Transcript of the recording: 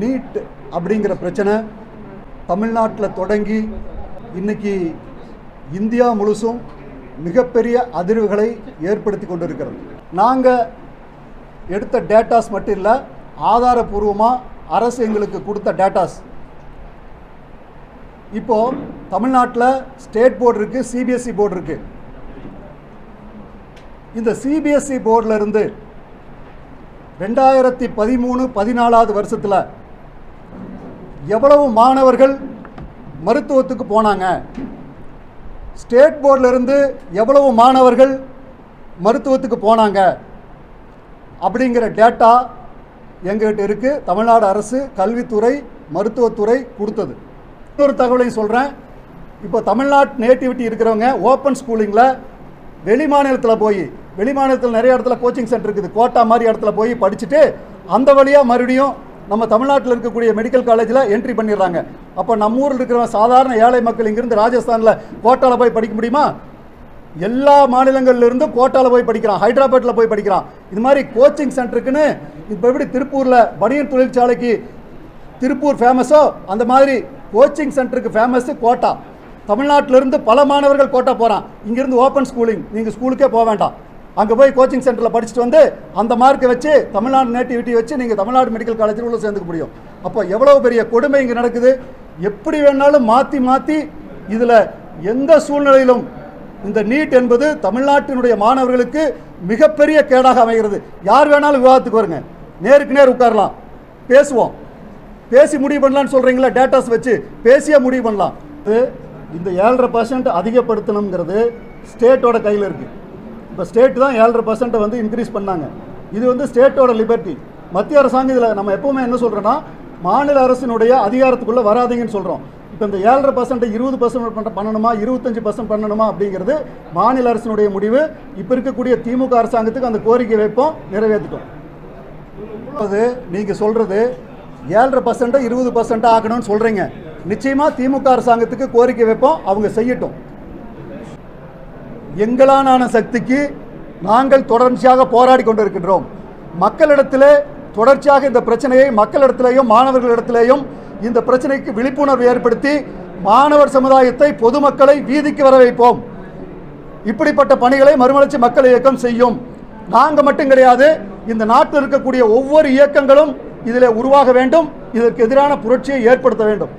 NEET அப்படிங்கிற பிரச்சனை தமிழ்நாட்டில் தொடங்கி இன்னைக்கு இந்தியா முழுசும் மிகப்பெரிய அதிர்வுகளை ஏற்படுத்தி கொண்டிருக்கிறது. நாங்கள் எடுத்த டேட்டாஸ் மட்டும் இல்லை ஆதாரபூர்வமாக அரசு எங்களுக்கு கொடுத்த டேட்டாஸ் இப்போ தமிழ்நாட்டில் ஸ்டேட் போர்டு இருக்குது சிபிஎஸ்சி போர்டு இருக்குது இந்த சிபிஎஸ்சி போர்டில் இருந்து ரெண்டாயிரத்தி பதிமூணு பதினாலாவது வருஷத்தில் எவ்வளவு மாணவர்கள் மருத்துவத்துக்கு போனாங்க? ஸ்டேட் போர்டிலிருந்து எவ்வளவு மாணவர்கள் மருத்துவத்துக்கு போனாங்க? அப்படிங்கிற டேட்டா எங்ககிட்ட இருக்குது தமிழ்நாடு அரசு கல்வித்துறை மருத்துவத்துறை கொடுத்தது. இன்னொரு தகவலையும் சொல்கிறேன் இப்போ தமிழ்நாட்டு நேட்டிவிட்டி இருக்கிறவங்க ஓப்பன் ஸ்கூலிங்கில் வெளி மாநிலத்தில் போய் வெளி மாநிலத்தில் நிறைய இடத்துல கோச்சிங் சென்டர் இருக்குது. கோட்டா மாதிரி இடத்துல போய் படிச்சுட்டு அந்த வழியாக மறுபடியும் நம்ம தமிழ்நாட்டில் இருக்கக்கூடிய மெடிக்கல் காலேஜில் என்ட்ரி பண்ணிடுறாங்க. அப்போ நம்ம ஊரில் இருக்கிற சாதாரண ஏழை மக்கள் இங்கிருந்து ராஜஸ்தானில் கோட்டாவில் போய் படிக்க முடியுமா? எல்லா மாநிலங்கள்லேருந்தும் கோட்டாவில் போய் படிக்கிறான். ஹைதராபாத்தில் போய் படிக்கிறான். இது மாதிரி கோச்சிங் சென்டருக்குன்னு இப்போ எப்படி திருப்பூரில் பனியன் தொழிற்சாலைக்கு திருப்பூர் ஃபேமஸோ அந்த மாதிரி கோச்சிங் சென்டருக்கு ஃபேமஸு கோட்டா. தமிழ்நாட்டிலிருந்து பல மாணவர்கள் கோட்டா போகிறான் இங்கேருந்து ஓப்பன் ஸ்கூலிங் நீங்கள் ஸ்கூலுக்கே போக வேண்டாம். அங்கே போய் கோச்சிங் சென்டரில் படிச்சுட்டு வந்து அந்த மார்க்கை வச்சு தமிழ்நாடு நேட்டிவிட்டி வச்சு நீங்கள் தமிழ்நாடு மெடிக்கல் காலேஜில் உள்ளே சேர்ந்துக்க முடியும். அப்போ எவ்வளோ பெரிய கொடுமை இங்கே நடக்குது? எப்படி வேணாலும் மாற்றி மாற்றி இதில் எந்த சூழ்நிலையிலும் இந்த நீட் என்பது தமிழ்நாட்டினுடைய மாணவர்களுக்கு மிகப்பெரிய கேடாக அமைகிறது. யார் வேணாலும் விவாதத்துக்கு வருங்க. நேருக்கு நேர் உட்காரலாம். பேசுவோம். பேசி முடிவு பண்ணலாம்னு சொல்கிறீங்களா டேட்டாஸ் வச்சு பேசியே முடிவு பண்ணலாம். இது இந்த ஏழரை பர்சன்ட் அதிகப்படுத்தணுங்கிறது ஸ்டேட்டோட கையில் இருக்குது இப்போ ஸ்டேட் தான் ஏழரை பர்சன்ட்டை வந்து இன்க்ரீஸ் பண்ணாங்க. இது வந்து ஸ்டேட்டோட லிபர்ட்டி மத்திய அரசாங்கம் இதில் நம்ம எப்போவுமே என்ன சொல்கிறோன்னா மாநில அரசினுடைய அதிகாரத்துக்குள்ளே வராதீங்கன்னு சொல்கிறோம் இப்போ இந்த ஏழரை பர்சன்ட் இருபது பர்சன்ட் பண்ண பண்ணணுமா? இருபத்தஞ்சு பர்சன்ட் பண்ணணுமா? அப்படிங்கிறது மாநில அரசினுடைய முடிவு. இப்போ இருக்கக்கூடிய திமுக அரசாங்கத்துக்கு அந்த கோரிக்கை வைப்போம் நிறைவேற்றிட்டோம். அது நீங்கள் சொல்கிறது ஏழரை பர்சன்ட்டை இருபது பர்சன்ட்டாக ஆக்கணும்னு சொல்கிறீங்க நிச்சயமாக திமுக அரசாங்கத்துக்கு கோரிக்கை வைப்போம் அவங்க செய்யட்டும். எங்களான சக்திக்கு நாங்கள் தொடர்ச்சியாக போராடி கொண்டிருக்கின்றோம். மக்களிடத்திலே தொடர்ச்சியாக இந்த பிரச்சனையை மக்களிடத்திலேயும் மாணவர்களிடத்திலேயும் இந்த பிரச்சனைக்கு விழிப்புணர்வு ஏற்படுத்தி மாணவர் சமுதாயத்தை பொதுமக்களை வீதிக்கு வர வைப்போம். இப்படிப்பட்ட பணிகளை மறுமலர்ச்சி மக்கள் இயக்கம் செய்யும். நாங்கள் மட்டும் கிடையாது இந்த நாட்டில் இருக்கக்கூடிய ஒவ்வொரு இயக்கங்களும் இதில் உருவாக வேண்டும். இதற்கு எதிரான புரட்சியை ஏற்படுத்த வேண்டும்.